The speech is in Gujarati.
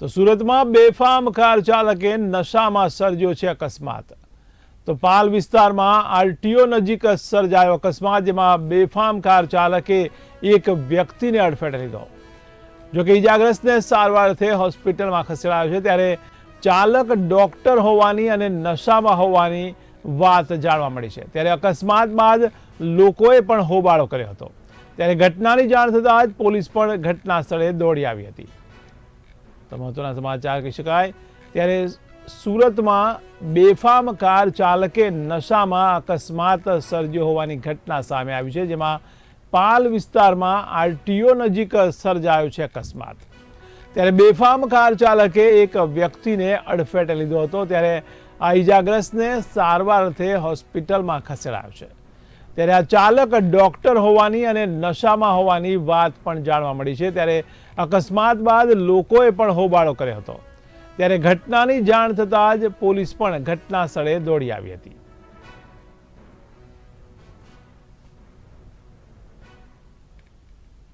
તો સુરતમાં બેફામ કાર ચાલકે નશામાં સર્જ્યો છે અકસ્માત. તો પાલ વિસ્તારમાં આરટીઓ નજીક સર્જાયો અકસ્માત, જેમાં બેફામ કાર ચાલકે એક વ્યક્તિને અડફેટે લીધો. જોકે ઇજાગ્રસ્તને સારવાર અર્થે હોસ્પિટલમાં ખસેડાયો છે, ત્યારે ચાલક ડોક્ટર હોવાની અને નશામાં હોવાની વાત જાણવા મળી છે. ત્યારે અકસ્માત બાદ લોકોએ પણ હોબાળો કર્યો હતો. ત્યારે ઘટનાની જાણ થતાં જ પોલીસ પણ ઘટના સ્થળે દોડી આવી હતી. મહત્વના સમાચાર કહી શકાય. ત્યારે સુરતમાં બેફામ કાર ચાલકે નશામાં અકસ્માત સર્જ્યો હોવાની ઘટના સામે આવી છે, જેમાં પાલ વિસ્તારમાં આરટીઓ નજીક સર્જાયો છે અકસ્માત. ત્યારે બેફામ કાર ચાલકે એક વ્યક્તિને અડફેટે લીધો હતો, ત્યારે આ ઇજાગ્રસ્તને સારવાર અર્થે હોસ્પિટલમાં ખસેડાયો છે. ત્યારે આ ચાલક ડોક્ટર હોવાની અને નશામાં હોવાની વાત પણ જાણવા મળી છે. ત્યારે અકસ્માત બાદ લોકોએ પણ હોબાળો કર્યો હતો. ત્યારે ઘટનાની જાણ થતાં જ પોલીસ પણ ઘટના સ્થળે દોડી આવી હતી.